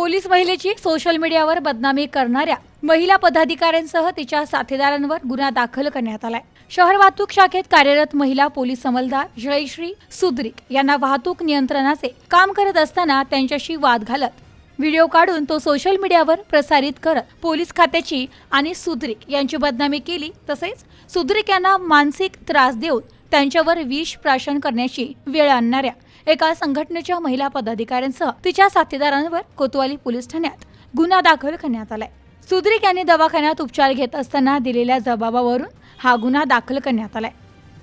Police महिलेची social मीडियावर बदनामी करणाऱ्या महिला पदाधिकाऱ्यांसह तिच्या साथीदारांवर गुन्हा दाखल करण्यात आलाय. शहर वाहतूक शाखेत कार्यरत महिला पोलीस अंमलदार जयश्री सुद्रिक यांना वाहतूक नियंत्रणाचे काम करत असताना त्यांच्याशी वाद घालत व्हिडिओ काढून तो सोशल मीडियावर प्रसारित करत पोलीस खात्याची आणि सुद्रिक यांची बदनामी केली. तसेच सुद्रिक यांना मानसिक त्रास देऊन त्यांच्यावर विष प्राशन करण्याची वेळ आणणाऱ्या एका संघटनेच्या महिला पदाधिकाऱ्यांसह तिच्या साथीदारांवर कोतवाली पोलीस ठाण्यात गुन्हा दाखल करण्यात आलाय. सुद्रिक यांनी दवाखान्यात उपचार घेत असताना दिलेल्या जबाबावरून हा गुन्हा दाखल करण्यात आलाय.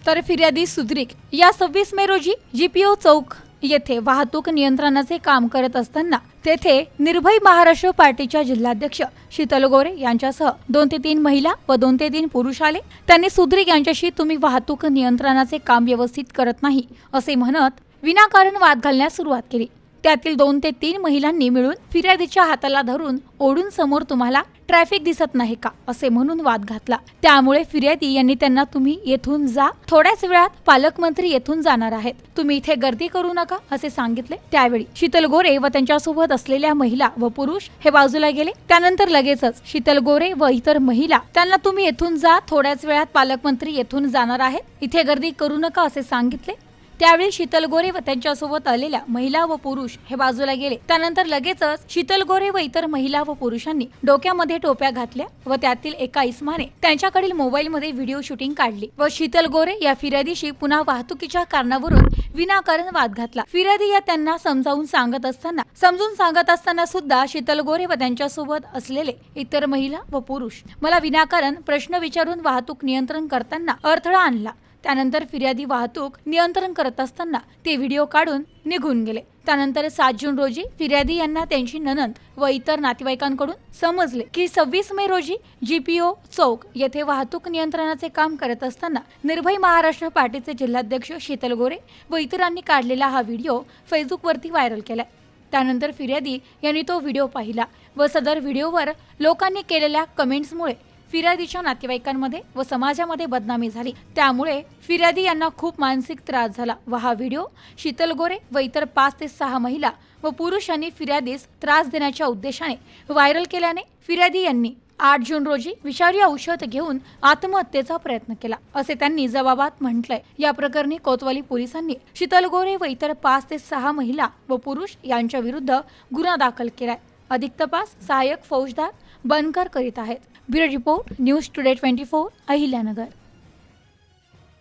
तर फिर्यादी सुद्रिक या सव्वीस मे रोजी जीपीओ चौक येथे वाहतूक नियंत्रणाचे काम करत असताना तेथे निर्भय महाराष्ट्र पार्टीच्या जिल्हाध्यक्ष शीतल गोरे यांच्यासह दोन ते तीन महिला व दोन ते तीन पुरुष आले. त्यांनी सुद्रिक यांच्याशी तुम्ही वाहतूक नियंत्रणाचे काम व्यवस्थित करत नाही असे म्हणत विनाकारण वाद घालण्यास सुरुवात केली. त्यातील दोन ते तीन महिलांनी मिळून फिर्यादीच्या हाताला धरून ओढून समोर तुम्हाला ट्रॅफिक दिसत नाही का असे म्हणून वाद घातला. त्यामुळे फिर्यादी यांनी त्यांना तुम्ही येथून जा. थोड्याच वेळात पालकमंत्री येथून जाणार आहेत. तुम्ही इथे गर्दी करू नका असे सांगितले. त्यावेळी शीतल गोरे व त्यांच्यासोबत असलेल्या महिला व पुरुष हे बाजूला गेले. त्यानंतर लगेचच शीतल गोरे व इतर महिला त्यांना तुम्ही येथून जा. थोड्याच वेळात पालकमंत्री येथून जाणार आहेत. इथे गर्दी करू नका असे सांगितले. त्यावेळी शीतल गोरे व त्यांच्यासोबत आलेल्या महिला व पुरुष हे बाजूला गेले. त्यानंतर लगेचच शीतल गोरे व इतर महिला व पुरुषांनी डोक्यामध्ये टोप्या घातल्या व त्यातील एका इस्माने त्यांच्याकडील मोबाईलमध्ये व्हिडिओ शूटिंग काढली व शीतल गोरे या फिर्यादीशी पुन्हा वाहतुकीच्या कारणावरून विनाकारण वाद घातला. फिर्यादी या त्यांना समजावून सांगत असताना समजून सांगत असताना सुद्धा शीतल गोरे व त्यांच्यासोबत असलेले इतर महिला व पुरुष मला विनाकारण प्रश्न विचारून वाहतूक नियंत्रण करताना अडथळा आणला. त्यानंतर फिर्यादी वाहतूक नियंत्रण करत असताना ते व्हिडिओ काढून निघून गेले. त्यानंतर सात जून रोजी फिर्यादी यांना त्यांची ननंद व इतर नातेवाईकांकडून समजले की सव्वीस मे रोजी जीपीओ चौक येथे वाहतूक नियंत्रणाचे काम करत असताना निर्भय महाराष्ट्र पार्टीचे जिल्हाध्यक्ष शीतल गोरे व इतरांनी काढलेला हा व्हिडिओ फेसबुकवरती व्हायरल केला त्यानंतर फिर्यादी यांनी तो व्हिडिओ पाहिला व सदर व्हिडिओवर लोकांनी केलेल्या कमेंट्समुळे फिर्यादीच्या नातेवाईकांमध्ये व समाजामध्ये बदनामी झाली. त्यामुळे फिर्यादी यांना खूप मानसिक त्रास झाला व हा व्हिडिओ शीतल गोरे व इतर पाच ते सहा महिला व पुरुष यांनी फिर्यादीस त्रास देण्याच्या उद्देशाने व्हायरल केल्याने फिर्यादी यांनी आठ जून रोजी विषारी औषध घेऊन आत्महत्येचा प्रयत्न केला असे त्यांनी जबाबात म्हटलंय. या प्रकरणी कोतवाली पोलिसांनी शीतल गोरे व इतर पाच ते सहा महिला व पुरुष यांच्या विरुद्ध गुन्हा दाखल केलाय. अधिक तपास सहाय्यक फौजदार बनकर करीत आहेत. Bureau report news today twenty four Ahilyanagar.